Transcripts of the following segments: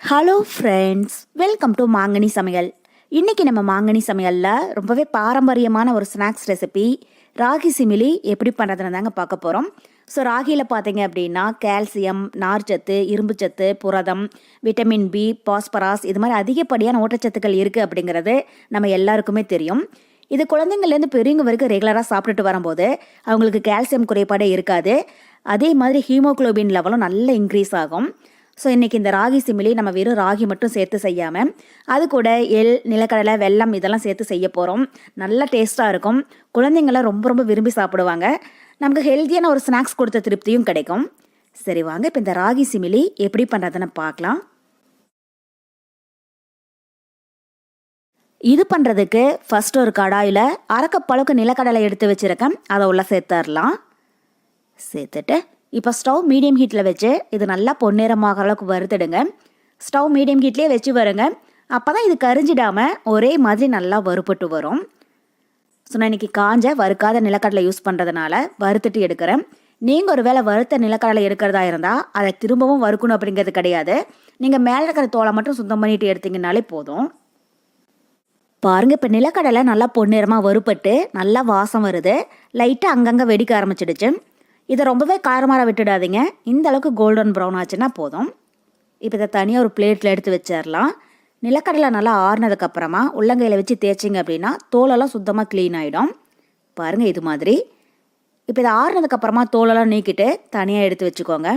Hello friends welcome to மாங்கனி சமையல் இன்றைக்கி நம்ம மாங்கனி சமையலில் ரொம்பவே பாரம்பரியமான ஒரு ஸ்நாக்ஸ் ரெசிபி ராகி சிமிலி எப்படி பண்ணுறதுன்னு தாங்க பார்க்க போகிறோம் ஸோ ராகியில் பார்த்தீங்க அப்படின்னா கால்சியம் நார்ச்சத்து இரும்புச்சத்து புரதம் விட்டமின் பி பாஸ்பராஸ் இது மாதிரி அதிகப்படியான ஊட்டச்சத்துக்கள் இருக்குது அப்படிங்கிறது நம்ம எல்லாருக்குமே தெரியும். இது குழந்தைங்கள்லேருந்து பெரியவங்க வரைக்கும் ரெகுலராக சாப்பிட்டுட்டு வரும்போது அவங்களுக்கு கால்சியம் குறைபாடே இருக்காது. அதே மாதிரி ஹீமோகுளோபின் லெவலும் நல்லா இன்க்ரீஸ் ஆகும். ஸோ இன்றைக்கி இந்த ராகி சிமிலி நம்ம வெறும் ராகி மட்டும் சேர்த்து செய்யாமல் அது கூட எள் நிலக்கடலை வெல்லம் இதெல்லாம் சேர்த்து செய்ய போகிறோம் நல்ல டேஸ்ட்டாக இருக்கும். குழந்தைங்களாம் ரொம்ப ரொம்ப விரும்பி சாப்பிடுவாங்க. நமக்கு ஹெல்த்தியான ஒரு ஸ்நாக்ஸ் கொடுத்த திருப்தியும் கிடைக்கும். சரி வாங்க இப்போ இந்த ராகி சிமிலி எப்படி பண்ணுறதுன்னு பார்க்கலாம். இது பண்ணுறதுக்கு ஃபஸ்ட் ஒரு கடாயில் அரைக்கப்பளவுக்கு நிலக்கடலை எடுத்து வச்சுருக்கேன். அதை உள்ள சேர்த்துடலாம் சேர்த்துட்டு இப்போ ஸ்டவ் மீடியம் ஹீட்டில் வச்சு இது நல்லா பொன்னிறமாகிற அளவுக்கு வறுத்துடுங்க. ஸ்டவ் மீடியம் ஹீட்லேயே வச்சு வருங்க. அப்போ தான் இது கரிஞ்சிடாமல் ஒரே மாதிரி நல்லா வறுப்பட்டு வரும். ஸோ நான் இன்றைக்கி காஞ்ச வறுக்காத நிலக்கடலை யூஸ் பண்ணுறதுனால வறுத்துட்டு எடுக்கிறேன். நீங்கள் ஒரு வேளை வறுத்த நிலக்கடலை எடுக்கிறதா இருந்தால் அதை திரும்பவும் வறுக்கணும் அப்படிங்கிறது கிடையாது. நீங்கள் மேலே இருக்கிற தோலை மட்டும் சுத்தம் பண்ணிட்டு எடுத்தீங்கனாலே போதும். பாருங்க இப்போ நிலக்கடலை நல்லா பொன்னிறமாக வறுப்பட்டு நல்லா வாசம் வருது. லைட்டாக அங்கங்கே வெடிக்க ஆரம்பிச்சிடுச்சு. இதை ரொம்பவே காரமாக விட்டுடாதீங்க. இந்த அளவுக்கு கோல்டன் ப்ரௌன் ஆச்சுன்னா போதும். இப்போ இதை தனியாக ஒரு பிளேட்டில் எடுத்து வச்சிடலாம் நிலக்கடலை நல்லா ஆறுனதுக்கப்புறமா உள்ளங்கையில் வச்சு தேய்ச்சிங்க அப்படின்னா தோலெல்லாம் சுத்தமாக க்ளீன் ஆகிடும் பாருங்கள் இது மாதிரி. இப்போ இதை ஆறுனதுக்கப்புறமா தோலெல்லாம் நீக்கிட்டு தனியாக எடுத்து வச்சுக்கோங்க.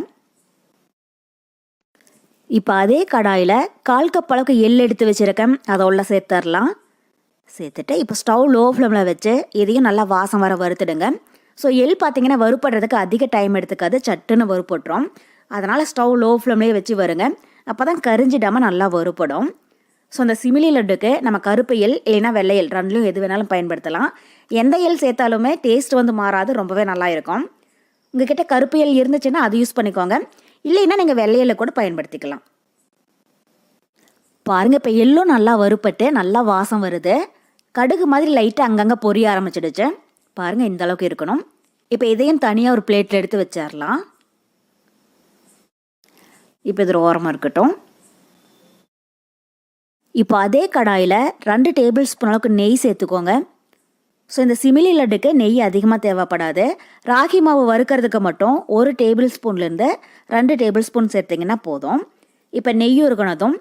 இப்போ அதே கடாயில் கால் கப் அளவுக்கு எள் எடுத்து வச்சுருக்கேன். அதை உள்ள சேர்த்துடலாம் சேர்த்துட்டு இப்போ ஸ்டவ் லோ ஃப்ளேமில் வச்சு இதையும் நல்லா வாசம் வர வறுத்துடுங்க. ஸோ எள் பார்த்தீங்கன்னா வறுப்படுறதுக்கு அதிக டைம் எடுத்துக்காது. சட்டுன்னு வறுப்பட்றோம் அதனால் ஸ்டவ் லோ ஃப்ளேம்லேயே வச்சு வருங்க. அப்போ தான் கரிஞ்சிடாமல் நல்லா வறுப்படும் ஸோ அந்த சிமிலி லட்டுக்கு நம்ம கருப்பு எல் இல்லைன்னா வெள்ளை எல் ரெண்டுலையும் எது வேணாலும் பயன்படுத்தலாம். எந்த எல் சேர்த்தாலுமே டேஸ்ட் வந்து மாறாது. ரொம்பவே நல்லா இருக்கும். உங்ககிட்ட கருப்பு எல் இருந்துச்சுன்னா அது யூஸ் பண்ணிக்கோங்க. இல்லைன்னா நீங்கள் வெள்ளை கூட பயன்படுத்திக்கலாம். பாருங்கள் இப்போ எள்ளும் நல்லா வறுப்பட்டு நல்லா வாசம் வருது. கடுகு மாதிரி லைட்டாக அங்கங்கே பொரிய ஆரம்பிச்சிடுச்சு. பாருங்கள் இந்த அளவுக்கு இருக்கணும். இப்போ இதையும் தனியாக ஒரு பிளேட்டில் எடுத்து வச்சிடலாம் இப்போ இது ஓரமாக இருக்கட்டும். இப்போ அதே கடாயில் ரெண்டு டேபிள் ஸ்பூன் அளவுக்கு நெய் சேர்த்துக்கோங்க. ஸோ இந்த சிமிலி லட்டுக்கு நெய் அதிகமாக தேவைப்படாது. ராகி மாவு வறுக்கிறதுக்கு மட்டும் ஒரு டேபிள் ஸ்பூன்லேருந்து ரெண்டு டேபிள் ஸ்பூன் சேர்த்திங்கன்னா போதும். இப்போ நெய்யும் இருக்கணும்.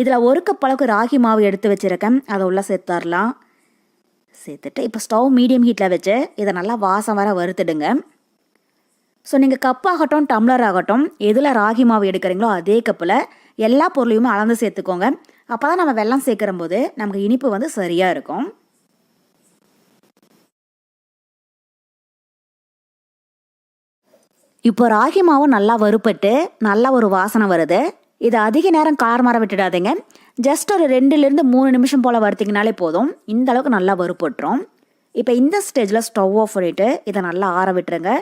இதில் ஒரு கப் அளவுக்கு ராகி மாவு எடுத்து வச்சுருக்கேன். அதை உள்ளே சேர்த்துடலாம் சேர்த்துட்டு இப்போ ஸ்டவ் மீடியம் ஹீட்டில் வச்சு இதை நல்லா வாசம் வர வறுத்துடுங்க. ஸோ நீங்கள் கப்பாகட்டும் டம்ளர் ஆகட்டும் எதில் ராகி மாவு எடுக்கிறீங்களோ அதே கப்பில் எல்லா பொருளையுமே அளந்து சேர்த்துக்கோங்க. அப்போ தான் நம்ம வெள்ளம் சேர்க்குற போது நமக்கு இனிப்பு வந்து சரியாக இருக்கும். இப்போ ராகி மாவும் நல்லா வறுப்பட்டு நல்லா ஒரு வாசனை வருது. இது அதிக நேரம் கார் மாற விட்டுடாதீங்க. ஜஸ்ட் ஒரு ரெண்டுலேருந்து மூணு நிமிஷம் போல் வறுத்திங்கனாலே போதும். இந்த அளவுக்கு நல்லா வறுப்பட்டுரும். இப்போ இந்த ஸ்டேஜில் ஸ்டவ் ஆஃப் பண்ணிவிட்டு இதை நல்லா ஆற விட்டுருங்க.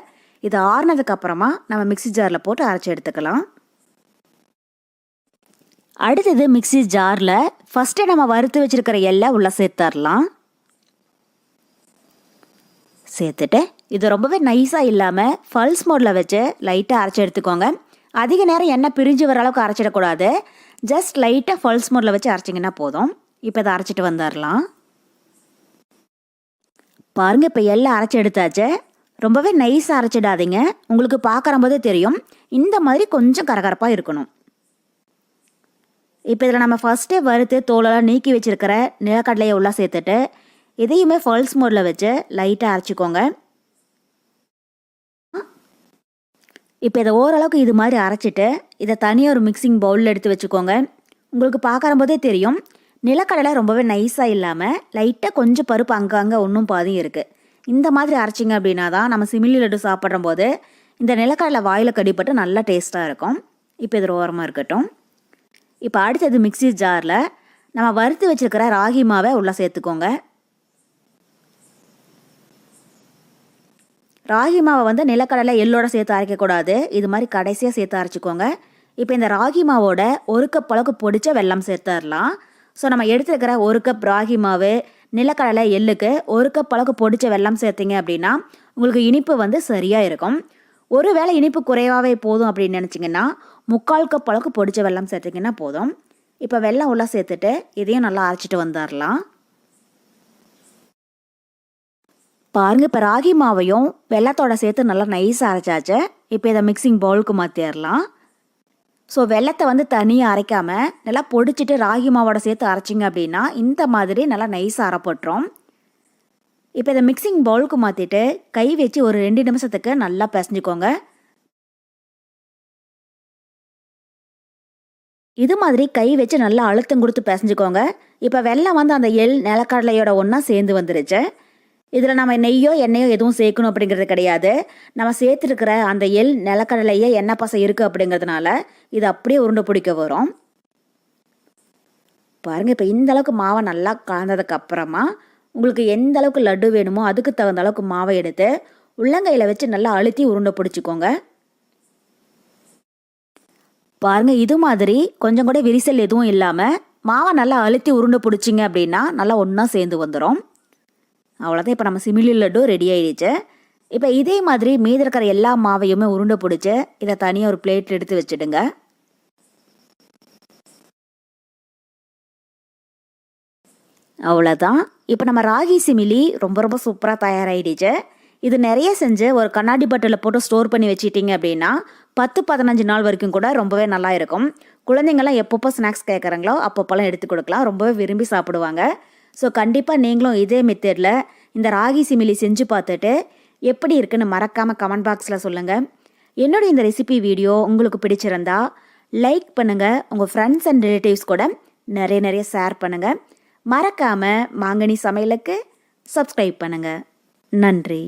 இது ஆறுனதுக்கப்புறமா நம்ம மிக்சி ஜாரில் போட்டு அரைச்சி எடுத்துக்கலாம். அடுத்தது மிக்சி ஜாரில் ஃபஸ்ட்டு நம்ம வறுத்து வச்சுருக்கிற எல்லாம் உள்ளே சேர்த்துடலாம் சேர்த்துட்டு இது ரொம்பவே நைஸாக இல்லாமல் ஃபல்ஸ் மோடில் வச்சு லைட்டாக அரைச்சி எடுத்துக்கோங்க. அதிக நேரம் எண்ணெய் பிரிஞ்சு வர அளவுக்கு அரைச்சிடக்கூடாது. ஜஸ்ட் லைட்டாக ஃபல்ஸ் மோடில் வச்சு அரைச்சிங்கன்னா போதும். இப்போ இதை அரைச்சிட்டு வந்துடலாம். பாருங்கள் இப்போ எல்லாம் அரைச்சி எடுத்தாச்சு. ரொம்பவே நைஸாக அரைச்சிடாதீங்க. உங்களுக்கு பார்க்குற போதே தெரியும். இந்த மாதிரி கொஞ்சம் கரகரப்பாக இருக்கணும். இப்போ இதில் நம்ம ஃபஸ்ட்டே வறுத்து தோலெல்லாம் நீக்கி வச்சுருக்கிற நிலக்கடலையை உள்ளே சேர்த்துட்டு இதையுமே ஃபல்ஸ் மோடில் வச்சு லைட்டாக அரைச்சிக்கோங்க. இப்போ இதை ஓரளவுக்கு இது மாதிரி அரைச்சிட்டு இதை தனியாக ஒரு மிக்சிங் பவுலில் எடுத்து வச்சுக்கோங்க. உங்களுக்கு பார்க்குற போதே தெரியும் நிலக்கடலை ரொம்பவே நைஸாக இல்லாமல் லைட்டாக கொஞ்சம் பருப்பு அங்கங்கே ஒன்றும் பாதியும் இருக்குது இந்த மாதிரி அரைச்சிங்க அப்படின்னா தான் நம்ம சிமிலி லட்டு சாப்பிட்ற போது இந்த நிலக்கடலை வாயில் கடிப்பட்டு நல்லா டேஸ்ட்டாக இருக்கும். இப்போ இது ஓரமாக இருக்கட்டும். இப்போ அடுத்தது மிக்சி ஜாரில் நம்ம வறுத்து வச்சுருக்கிற ராகி மாவை உள்ளே சேர்த்துக்கோங்க. ராகி மாவை வந்து நிலக்கடலை எள்ளோட சேர்த்து அரைக்கக்கூடாது. இது மாதிரி கடைசியாக சேர்த்து அரைச்சிக்கோங்க. இப்போ இந்த ராகி மாவோட ஒரு கப் அளவுக்கு பொடிச்ச வெல்லம் சேர்த்துடலாம் ஸோ நம்ம எடுத்துருக்கிற ஒரு கப் ராகி மாவு நிலக்கடலை எள்ளுக்கு ஒரு கப் அளவுக்கு பொடிச்ச வெல்லம் சேர்த்திங்க அப்படின்னா உங்களுக்கு இனிப்பு வந்து சரியாக இருக்கும். ஒரு வேளை இனிப்பு குறைவாகவே போதும் அப்படின்னு நினச்சிங்கன்னா முக்கால் கப் அளவுக்கு பொடிச்ச வெல்லம் சேர்த்திங்கன்னா போதும். இப்போ வெல்லம் உள்ள சேர்த்துட்டு இதையும் நல்லா அரைச்சிட்டு வந்துடலாம் பாருங்க இப்போ ராகி மாவையும் வெள்ளத்தோட சேர்த்து நல்லா நைஸாக அரைச்சாச்சு. இப்போ இதை மிக்சிங் பவுலுக்கு மாற்றிடலாம் ஸோ வெள்ளத்தை வந்து தனியாக அரைக்காமல் நல்லா பொடிச்சிட்டு ராகி மாவோட சேர்த்து அரைச்சிங்க அப்படின்னா இந்த மாதிரி நல்லா நைஸாக அரைப்பட்டுரும். இப்போ இதை மிக்சிங் பவுலுக்கு மாற்றிட்டு கை வச்சு ஒரு ரெண்டு நிமிஷத்துக்கு நல்லா பிசைஞ்சுக்கோங்க. இது மாதிரி கை வச்சு நல்லா அழுத்தம் கொடுத்து பிசைஞ்சுக்கோங்க. இப்போ வெள்ளம் வந்து அந்த எள் நிலக்கடலையோட ஒன்றா சேர்ந்து வந்துருச்சு. இதில் நம்ம நெய்யோ எண்ணெயோ எதுவும் சேர்க்கணும் அப்படிங்கிறது கிடையாது. நம்ம சேர்த்துருக்கிற அந்த எள் நிலக்கடலையே எண்ணெய் பசை இருக்குது அப்படிங்கிறதுனால இது அப்படியே உருண்டை பிடிக்க வரும். பாருங்கள் இப்போ இந்த அளவுக்கு மாவை நல்லா கலந்ததுக்கு அப்புறமா உங்களுக்கு எந்த அளவுக்கு லட்டு வேணுமோ அதுக்கு தகுந்த அளவுக்கு மாவை எடுத்து உள்ளங்கையில் வச்சு நல்லா அழுத்தி உருண்டை பிடிச்சிக்கோங்க. பாருங்கள் இது மாதிரி கொஞ்சம் கூட விரிசல் எதுவும் இல்லாமல் மாவை நல்லா அழுத்தி உருண்டை பிடிச்சிங்க அப்படின்னா நல்லா ஒன்றா சேர்ந்து வந்துடும் அவ்வளோதான் இப்போ நம்ம சிமிலி லட்டு ரெடி ஆயிடுச்சு. இப்போ இதே மாதிரி மீதி இருக்கிற எல்லா மாவையுமே உருண்டை பிடிச்சி இதை தனியாக ஒரு பிளேட்டில் எடுத்து வச்சுடுங்க. அவ்வளோதான் இப்போ நம்ம ராகி சிமிலி ரொம்ப ரொம்ப சூப்பராக தயாராகிடுச்சு இது நிறைய செஞ்சு ஒரு கண்ணாடி பட்டில் போட்டு ஸ்டோர் பண்ணி வச்சிட்டிங்க அப்படின்னா பத்து பதினஞ்சு நாள் வரைக்கும் கூட ரொம்பவே நல்லா இருக்கும். குழந்தைங்கள்லாம் எப்பப்போ ஸ்நாக்ஸ் கேட்குறாங்களோ அப்பப்போலாம் எடுத்து கொடுக்கலாம். ரொம்பவே விரும்பி சாப்பிடுவாங்க. ஸோ கண்டிப்பாக நீங்களும் இதே மெத்தடில் இந்த ராகி சிமிலி செஞ்சு பார்த்துட்டு எப்படி இருக்குன்னு மறக்காமல் கமெண்ட் பாக்ஸில் சொல்லுங்கள் என்னோட இந்த ரெசிபி வீடியோ உங்களுக்கு பிடிச்சிருந்தா லைக் பண்ணுங்கள் உங்கள் ஃப்ரெண்ட்ஸ் அண்ட் ரிலேட்டிவ்ஸ் கூட நிறைய நிறைய ஷேர் பண்ணுங்கள் மறக்காமல் மாங்கனி சமையலுக்கு சப்ஸ்கிரைப் பண்ணுங்கள் நன்றி.